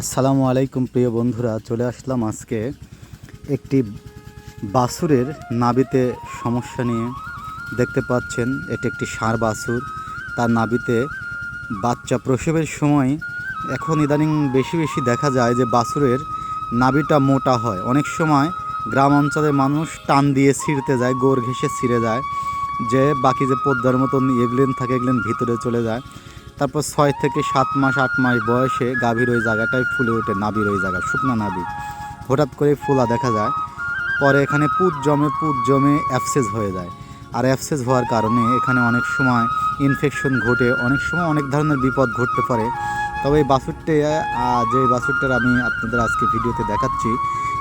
আসসালামু আলাইকুম প্রিয় বন্ধুরা, চলে আসলাম আজকে একটি বাছুরের নাবিতে সমস্যা নিয়ে। দেখতে পাচ্ছেন, এটি একটি ষাঁড় বাছুর তার নাবিতে বাচ্চা প্রসবের সময় এখন ইদানিং বেশি বেশি দেখা যায় যে বাছুরের নাবিটা মোটা হয়। অনেক সময় গ্রাম অঞ্চলের মানুষ টান দিয়ে ছিঁড়তে যায় গোর ঘেঁষে ছিঁড়ে যায়, যে বাকি যে পদ্মার মতন এগলেন থাকে, এগলেন ভিতরে চলে যায়। তারপর ছয় থেকে সাত মাস, আট মাস বয়সে গাভীর ওই জায়গাটায় ফুলে ওঠে নাবির ওই জায়গা, শুকনা নাভি। হঠাৎ করে ফুলা দেখা যায়, পরে এখানে পুত জমে পুত জমে অ্যাপসেস হয়ে যায়। আর অ্যাপসেস হওয়ার কারণে এখানে অনেক সময় ইনফেকশন ঘটে, অনেক সময় অনেক ধরনের বিপদ ঘটতে পারে। তবে এই বাছুরটা যে বাছুরটার আমি আপনাদের আজকে ভিডিওতে দেখাচ্ছি,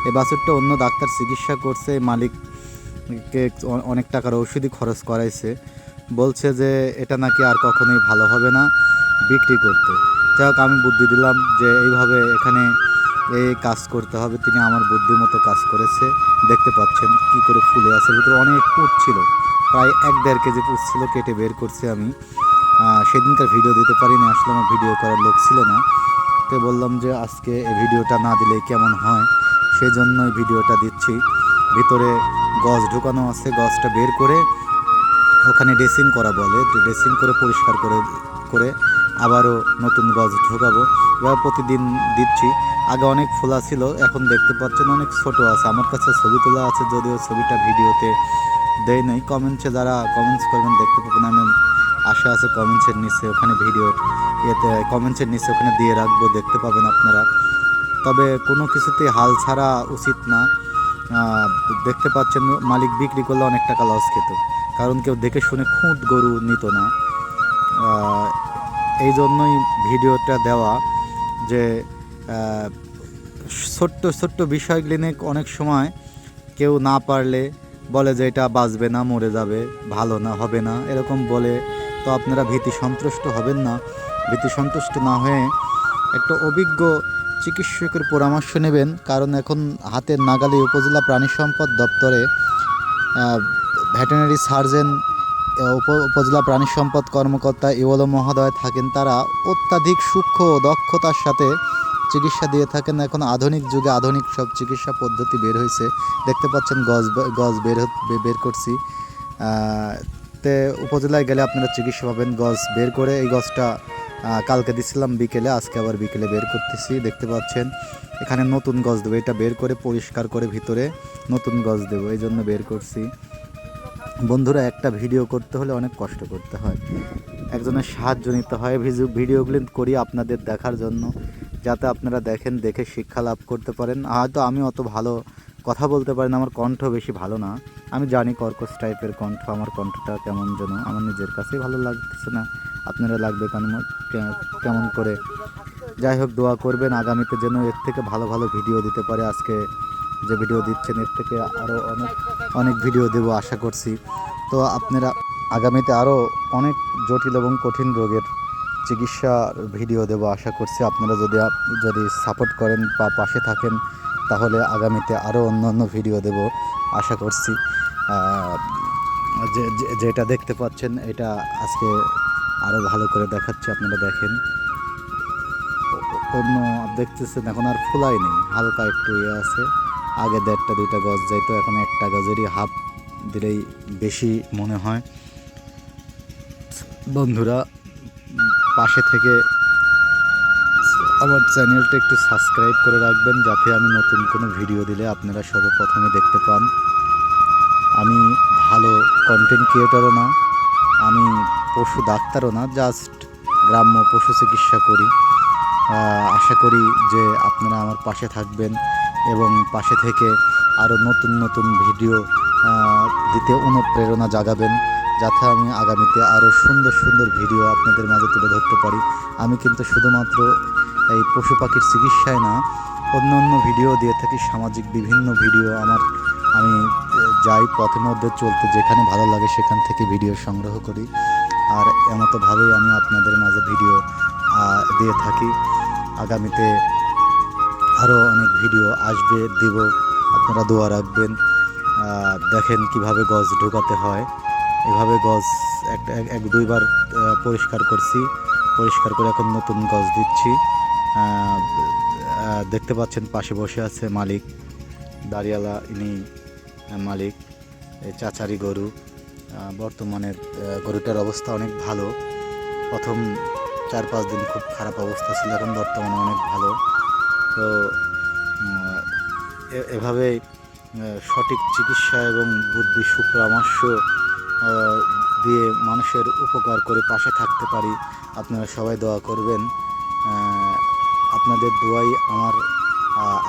এই বাছুরটা অন্য ডাক্তার চিকিৎসা করছে মালিককে অনেক টাকার ওষুধই খরচ করাইছে। বলছে যে এটা নাকি আর কখনোই ভালো হবে না বিক্রি করতে। যাই হোক, আমি বুদ্ধি দিলাম যে এইভাবে এখানে এই কাজ করতে হবে। তিনি আমার বুদ্ধির মতো কাজ করেছে। দেখতে পাচ্ছেন কি করে ফুলে আছে। ভিতরে অনেক পুট ছিল। প্রায় এক দেড় কেজি পুট ছিল, কেটে বের করছি আমি। সেদিনকার ভিডিও দিতে পারিনি, আসলে আমার ভিডিও করার লোক ছিল না। তো বললাম যে আজকে এই ভিডিওটা না দিলে কেমন হয়? সেই জন্যই ভিডিওটা দিচ্ছি। ভিতরে গজ ঢুকানো আছে গজটা বের করে ওখানে ড্রেসিং করা বলে, ড্রেসিং করে পরিষ্কার করে করে আবারও নতুন গজ ঢোকাবো। এবার প্রতিদিন দিচ্ছি। আগে অনেক ফোলা ছিল, এখন দেখতে পাচ্ছেন অনেক ছোট আছে। আমার কাছে ছবি তোলা আছে, যদিও ছবিটা ভিডিওতে দেয় নাই। কমেন্টসে যারা কমেন্টস করবেন দেখতে পাবেন। আমি আশা আছে কমেন্টসের নিচে ওখানে ভিডিও ইয়েতে, কমেন্টসের নিচে ওখানে দিয়ে রাখব, দেখতে পাবেন আপনারা। তবে কোনো কিছুতে হাল ছাড়া উচিত না। দেখতে পাচ্ছেন মালিক বিক্রি করলে অনেক টাকা লস খেত। কারণ কেউ দেখে শুনে খুঁত গরু নিত না। এই জন্যই ভিডিওটা দেওয়া যে ছোট্ট ছোট্ট বিষয়গুলি নিয়ে অনেক সময় কেউ না পারলে বলে যে, এটা বাঁচবে না, মরে যাবে, ভালো না, হবে না। এরকম বলে তো আপনারা ভীতি সন্তুষ্ট হবেন না। ভীতি সন্তুষ্ট না হয়ে একটা অভিজ্ঞ চিকিৎসকের পরামর্শ নেবেন। কারণ এখন হাতের নাগালে উপজেলা প্রাণী সম্পদ দপ্তরে ভেটেনারি সার্জন উপ- উপজেলা প্রাণী সম্পদ কর্মকর্তা ইওলো মহোদয় থাকেন। তারা অত্যাধিক সূক্ষ্ম ও দক্ষতার সাথে চিকিৎসা দিয়ে থাকেন। এখন আধুনিক যুগে আধুনিক সব চিকিৎসা পদ্ধতি বের হয়েছে। দেখতে পাচ্ছেন গজ গজ বের বের করছি। তে উপজেলায় গেলে আপনারা চিকিৎসা পাবেন। গজ বের করে এই গজটা কালকে দিছিলাম বিকেলে, আজকে আবার বিকেলে বের করতেছি। দেখতে পাচ্ছেন, এখানে নতুন গজ দেবো। এটা বের করে পরিষ্কার করে ভিতরে নতুন গজ দেবো। এই জন্য বের করছি। বন্ধুরা, একটা ভিডিও করতে হলে অনেক কষ্ট করতে হয়। একজনের সাহায্য নিতে হয়। ভিডিওগুলি করি আপনাদের দেখার জন্য, যাতে আপনারা দেখেন, দেখে শিক্ষা লাভ করতে পারেন। হয়তো আমি অত ভালো কথা বলতে পারি না, আমার কণ্ঠ বেশি ভালো না। আমি জানি কর্কশ টাইপের কণ্ঠ, আমার কণ্ঠটা কেমন যেন। আমার নিজের কাছেই ভালো লাগতেছে না। আপনারা লাগবে কেন কেমন করে? যাই হোক, দোয়া করবেন। আগামীতে যেন এর থেকে ভালো ভালো ভিডিও দিতে পারে। আজকে যে ভিডিও দিচ্ছেন, এর থেকে আরও অনেক অনেক ভিডিও দেবো আশা করছি। তো আপনারা আগামীতে আরও অনেক জটিল এবং কঠিন রোগের চিকিৎসার ভিডিও দেবো আশা করছি। আপনারা যদি যদি সাপোর্ট করেন বা পাশে থাকেন, তাহলে আগামীতে আরও অন্য অন্য ভিডিও দেব আশা করছি। যে যেটা দেখতে পাচ্ছেন, এটা আজকে আরও ভালো করে দেখাচ্ছি, আপনারা দেখেন। অন্য দেখতেছেন, এখন আর ফুলাই নেই, হালকা একটু ইয়ে আছে। আগে দেড়টা, দুইটা গজ যাইতো, এখন একটা গজেরই হাফ দিলেই বেশি মনে হয়। বন্ধুরা, পাশে থেকে আমার চ্যানেলটা একটু সাবস্ক্রাইব করে রাখবেন, যাতে আমি নতুন কোনো ভিডিও দিলে আপনারা সর্বপ্রথমে দেখতে পান। আমি ভালো কন্টেন্ট ক্রিয়েটরও না, আমি পশু ডাক্তারও না জাস্ট গ্রাম্য পশু চিকিৎসা করি। আশা করি যে আপনারা আমার পাশে থাকবেন। এবং পাশে থেকে আরও নতুন নতুন ভিডিও দিতে অনুপ্রেরণা জাগাবেন যাতে আমি আগামীতে আরও সুন্দর সুন্দর ভিডিও আপনাদের মাঝে তুলে ধরতে পারি। আমি কিন্তু শুধুমাত্র এই পশু পাখির চিকিৎসায় না, অন্য অন্য ভিডিও দিয়ে থাকি, সামাজিক বিভিন্ন ভিডিও আমার, আমি যাই পথে মধ্যে চলতে যেখানে ভালো লাগে সেখান থেকে ভিডিও সংগ্রহ করি। আর এমতোভাবেই আমি আপনাদের মাঝে ভিডিও দিয়ে থাকি। আগামীতে আরও অনেক ভিডিও আসবে, দেব আপনারা দোয়া রাখবেন। দেখেন কীভাবে গজ ঢোকাতে হয়। এভাবে গজ এক- এক দুইবার পরিষ্কার করছি। পরিষ্কার করে এখন নতুন গজ দিচ্ছি। দেখতে পাচ্ছেন পাশে বসে আছে মালিক। দাঁড়িয়ালা ইনি মালিক। চাচারি গরু। বর্তমানে গরুটার অবস্থা অনেক ভালো। প্রথম চার, পাঁচ দিন খুব খারাপ অবস্থা ছিল, এখন বর্তমানে অনেক ভালো। তো উম, এ- এভাবেই সঠিক চিকিৎসা এবং বুদ্ধি সুপরামর্শ দিয়ে মানুষের উপকার করে পাশে থাকতে পারি আপনারা সবাই দোয়া করবেন। আপনাদের দোয়াই আমার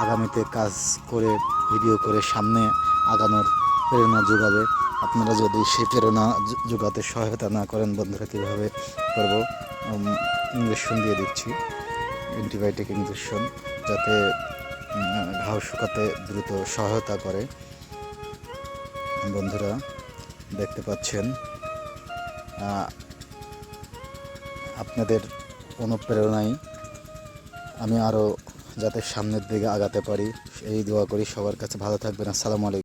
আগামীতে কাজ করে ভিডিও করে সামনে আগানোর প্রেরণা যোগাবে। আপনারা যদি সেই প্রেরণা যোগাতে সহায়তা না করেন বন্ধুরা কীভাবে করব? ইঞ্জেকশন দিয়ে দিচ্ছি। অ্যান্টিবায়োটিক ইঞ্জেকশন যাতে ঘাও শুকাতে দ্রুত সহায়তা করে। বন্ধুরা, দেখতে পাচ্ছেন আপনাদের অনুপ্রেরণায় আমি আরও যাতে সামনের দিকে আগাতে পারি, এই দোয়া করি সবার কাছে। ভালো থাকবেন, আসসালামু আলাইকুম।